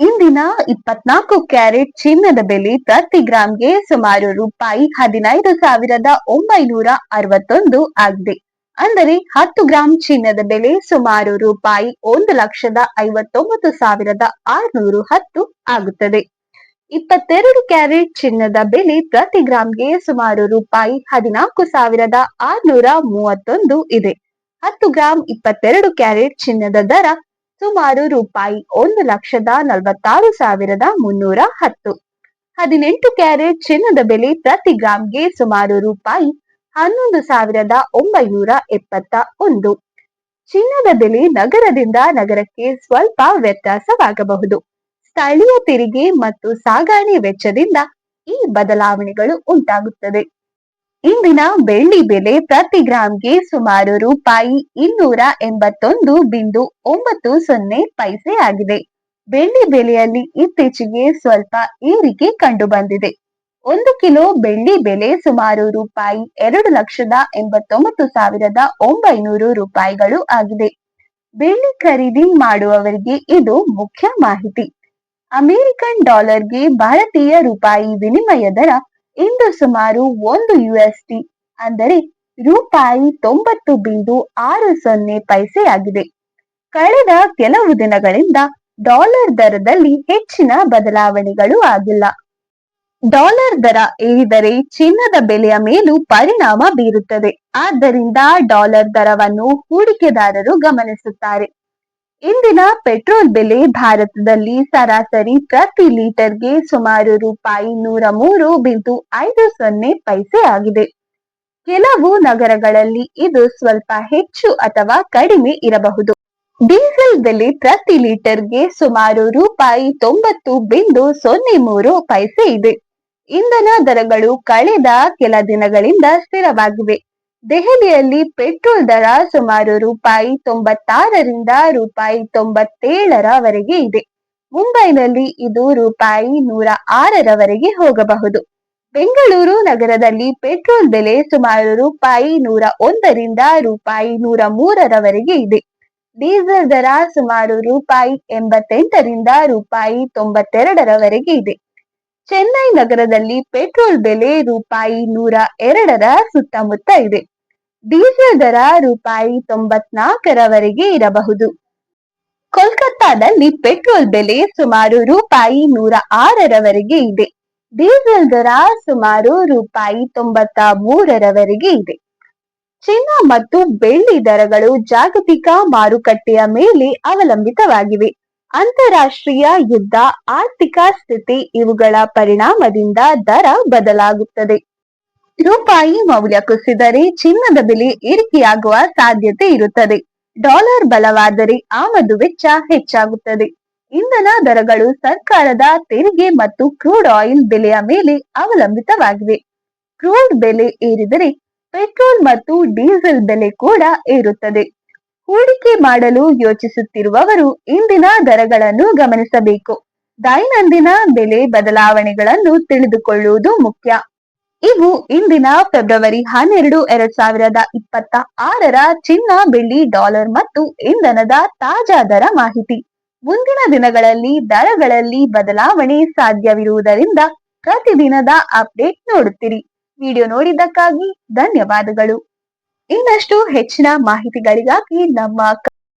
ಇಂದಿನ ಇಪ್ಪತ್ನಾಲ್ಕು ಕ್ಯಾರೆಟ್ ಚಿನ್ನದ ಬೆಲೆ ಪ್ರತಿ ಗ್ರಾಂಗೆ ಸುಮಾರು ರೂಪಾಯಿ ಹದಿನೈದು ಸಾವಿರದ ಒಂಬೈನೂರ ಅರವತ್ತೊಂದು ಆಗಿದೆ. ಅಂದರೆ ಹತ್ತು ಗ್ರಾಂ ಚಿನ್ನದ ಬೆಲೆ ಸುಮಾರು ರೂಪಾಯಿ ಒಂದು ಲಕ್ಷದ ಐವತ್ತೊಂಬತ್ತು ಸಾವಿರದ ಆರುನೂರು ಹತ್ತು ಆಗುತ್ತದೆ. ಇಪ್ಪತ್ತೆರಡು ಕ್ಯಾರೆಟ್ ಚಿನ್ನದ ಬೆಲೆ ಪ್ರತಿ ಗ್ರಾಂಗೆ ಸುಮಾರು ರೂಪಾಯಿ ಹದಿನಾಲ್ಕು ಸಾವಿರದ ಆರುನೂರ ಮೂವತ್ತೊಂದು ಇದೆ. ಹತ್ತು ಗ್ರಾಂ ಇಪ್ಪತ್ತೆರಡು ಕ್ಯಾರೆಟ್ ಚಿನ್ನದ ದರ ಸುಮಾರು ರೂಪಾಯಿ ಒಂದು ಲಕ್ಷದ ನಲವತ್ತಾರು ಸಾವಿರದ ಮುನ್ನೂರ ಹತ್ತು. ಹದಿನೆಂಟು ಕ್ಯಾರೆಟ್ ಚಿನ್ನದ ಬೆಲೆ ಪ್ರತಿ ಗ್ರಾಂಗೆ ಸುಮಾರು ರೂಪಾಯಿ ಹನ್ನೊಂದು ಸಾವಿರದ ಒಂಬೈನೂರ ಎಪ್ಪತ್ತ ಒಂದು. ಚಿನ್ನದ ಬೆಲೆ ನಗರದಿಂದ ನಗರಕ್ಕೆ ಸ್ವಲ್ಪ ವ್ಯತ್ಯಾಸವಾಗಬಹುದು. ಸ್ಥಳೀಯ ತೆರಿಗೆ ಮತ್ತು ಸಾಗಣೆ ವೆಚ್ಚದಿಂದ ಈ ಬದಲಾವಣೆಗಳು ಉಂಟಾಗುತ್ತದೆ. ಇಂದಿನ ಬೆಳ್ಳಿ ಬೆಲೆ ಪ್ರತಿ ಗ್ರಾಂಗೆ ಸುಮಾರು ರೂಪಾಯಿ ಇನ್ನೂರ ಎಂಬತ್ತೊಂದು ಬಿಂದು ಒಂಬತ್ತು ಸೊನ್ನೆ ಪೈಸೆ ಆಗಿದೆ. ಬೆಳ್ಳಿ ಬೆಲೆಯಲ್ಲಿ ಇತ್ತೀಚೆಗೆ ಸ್ವಲ್ಪ ಏರಿಕೆ ಕಂಡು ಬಂದಿದೆ ಒಂದು ಕಿಲೋ ಬೆಳ್ಳಿ ಬೆಲೆ ಸುಮಾರು ರೂಪಾಯಿ ಎರಡು ಲಕ್ಷದ ಎಂಬತ್ತೊಂಬತ್ತು ಸಾವಿರದ ಒಂಬೈನೂರು ರೂಪಾಯಿಗಳು ಆಗಿದೆ. ಬೆಳ್ಳಿ ಖರೀದಿ ಮಾಡುವವರಿಗೆ ಇದು ಮುಖ್ಯ ಮಾಹಿತಿ. ಅಮೆರಿಕನ್ ಡಾಲರ್ಗೆ ಭಾರತೀಯ ರೂಪಾಯಿ ವಿನಿಮಯ ದರ ಇಂದು ಸುಮಾರು ಒಂದು ಯುಎಸ್ಡಿ ಅಂದರೆ ರೂಪಾಯಿ ತೊಂಬತ್ತು ಬಿಂದು ಆರು ಸೊನ್ನೆ ಪೈಸೆಯಾಗಿದೆ. ಕಳೆದ ಕೆಲವು ದಿನಗಳಿಂದ ಡಾಲರ್ ದರದಲ್ಲಿ ಹೆಚ್ಚಿನ ಬದಲಾವಣೆಗಳು ಆಗಿಲ್ಲ. ಡಾಲರ್ ದರ ಏರಿದರೆ ಚಿನ್ನದ ಬೆಲೆಯ ಮೇಲೂ ಪರಿಣಾಮ ಬೀರುತ್ತದೆ. ಆದ್ದರಿಂದ ಡಾಲರ್ ದರವನ್ನು ಹೂಡಿಕೆದಾರರು ಗಮನಿಸುತ್ತಾರೆ. ಇಂದಿನ ಪೆಟ್ರೋಲ್ ಬೆಲೆ ಭಾರತದಲ್ಲಿ ಸರಾಸರಿ ಪ್ರತಿ ಲೀಟರ್ಗೆ ಸುಮಾರು ರೂಪಾಯಿ ನೂರ ಮೂರು ಬಿಂದು ಐದು ಸೊನ್ನೆ ಪೈಸೆ ಆಗಿದೆ. ಕೆಲವು ನಗರಗಳಲ್ಲಿ ಇದು ಸ್ವಲ್ಪ ಹೆಚ್ಚು ಅಥವಾ ಕಡಿಮೆ ಇರಬಹುದು. ಡೀಸೆಲ್ ಬೆಲೆ ಪ್ರತಿ ಲೀಟರ್ಗೆ ಸುಮಾರು ರೂಪಾಯಿ ತೊಂಬತ್ತು ಬಿಂದು ಸೊನ್ನೆ ಮೂರು ಪೈಸೆ ಇದೆ. ಇಂಧನ ದರಗಳು ಕಳೆದ ಕೆಲ ದಿನಗಳಿಂದ ಸ್ಥಿರವಾಗಿವೆ. ದೆಹಲಿಯಲ್ಲಿ ಪೆಟ್ರೋಲ್ ದರ ಸುಮಾರು ರೂಪಾಯಿ ತೊಂಬತ್ತಾರರಿಂದ ರೂಪಾಯಿ ತೊಂಬತ್ತೇಳರವರೆಗೆ ಇದೆ. ಮುಂಬೈನಲ್ಲಿ ಇದು ರೂಪಾಯಿ ನೂರ ಆರರವರೆಗೆ ಹೋಗಬಹುದು. ಬೆಂಗಳೂರು ನಗರದಲ್ಲಿ ಪೆಟ್ರೋಲ್ ಬೆಲೆ ಸುಮಾರು ರೂಪಾಯಿ ನೂರ ಒಂದರಿಂದ ರೂಪಾಯಿ ನೂರ ಮೂರರವರೆಗೆ ಇದೆ. ಡೀಸೆಲ್ ದರ ಸುಮಾರು ರೂಪಾಯಿ ಎಂಬತ್ತೆಂಟರಿಂದ ರೂಪಾಯಿ ತೊಂಬತ್ತೆರಡರವರೆಗೆ ಇದೆ. ಚೆನ್ನೈ ನಗರದಲ್ಲಿ ಪೆಟ್ರೋಲ್ ಬೆಲೆ ರೂಪಾಯಿ ನೂರ ಎರಡರ ಸುತ್ತಮುತ್ತ ಇದೆ. ಡೀಸೆಲ್ ದರ ರೂಪಾಯಿ ತೊಂಬತ್ನಾಲ್ಕರವರೆಗೆ ಇರಬಹುದು. ಕೋಲ್ಕತ್ತಾದಲ್ಲಿ ಪೆಟ್ರೋಲ್ ಬೆಲೆ ಸುಮಾರು ರೂಪಾಯಿ ನೂರ ಆರರವರೆಗೆ ಇದೆ. ಡೀಸೆಲ್ ದರ ಸುಮಾರು ರೂಪಾಯಿ ತೊಂಬತ್ತ ಮೂರರವರೆಗೆ ಇದೆ. ಚಿನ್ನ ಮತ್ತು ಬೆಳ್ಳಿ ದರಗಳು ಜಾಗತಿಕ ಮಾರುಕಟ್ಟೆಯ ಮೇಲೆ ಅವಲಂಬಿತವಾಗಿವೆ. ಅಂತಾರಾಷ್ಟ್ರೀಯ ಯುದ್ಧ ಆರ್ಥಿಕ ಸ್ಥಿತಿ ಇವುಗಳ ಪರಿಣಾಮದಿಂದ ದರ ಬದಲಾಗುತ್ತದೆ. ರೂಪಾಯಿ ಮೌಲ್ಯ ಕುಸಿದರೆ ಚಿನ್ನದ ಬೆಲೆ ಏರಿಕೆಯಾಗುವ ಸಾಧ್ಯತೆ ಇರುತ್ತದೆ. ಡಾಲರ್ ಬಲವಾದರೆ ಆಮದು ವೆಚ್ಚ ಹೆಚ್ಚಾಗುತ್ತದೆ. ಇಂಧನ ದರಗಳು ಸರ್ಕಾರದ ತೆರಿಗೆ ಮತ್ತು ಕ್ರೂಡ್ ಆಯಿಲ್ ಬೆಲೆಯ ಮೇಲೆ ಅವಲಂಬಿತವಾಗಿವೆ. ಕ್ರೂಡ್ ಬೆಲೆ ಏರಿದರೆ ಪೆಟ್ರೋಲ್ ಮತ್ತು ಡೀಸೆಲ್ ಬೆಲೆ ಕೂಡ ಏರುತ್ತದೆ. ಹೂಡಿಕೆ ಮಾಡಲು ಯೋಚಿಸುತ್ತಿರುವವರು ಇಂದಿನ ದರಗಳನ್ನು ಗಮನಿಸಬೇಕು. ದೈನಂದಿನ ಬೆಲೆ ಬದಲಾವಣೆಗಳನ್ನು ತಿಳಿದುಕೊಳ್ಳುವುದು ಮುಖ್ಯ. ಇವು ಇಂದಿನ ಫೆಬ್ರವರಿ ಹನ್ನೆರಡು, ಎರಡ್ ಸಾವಿರದ ಇಪ್ಪತ್ತ ಆರರ ಚಿನ್ನ, ಬೆಳ್ಳಿ, ಡಾಲರ್ ಮತ್ತು ಇಂಧನದ ತಾಜಾ ದರ ಮಾಹಿತಿ. ಮುಂದಿನ ದಿನಗಳಲ್ಲಿ ದರಗಳಲ್ಲಿ ಬದಲಾವಣೆ ಸಾಧ್ಯವಿರುವುದರಿಂದ ಪ್ರತಿದಿನದ ಅಪ್ಡೇಟ್ ನೋಡುತ್ತಿರಿ. ವಿಡಿಯೋ ನೋಡಿದ್ದಕ್ಕಾಗಿ ಧನ್ಯವಾದಗಳು. ಇನ್ನಷ್ಟು ಹೆಚ್ಚಿನ ಮಾಹಿತಿಗಳಿಗಾಗಿ ನಮ್ಮ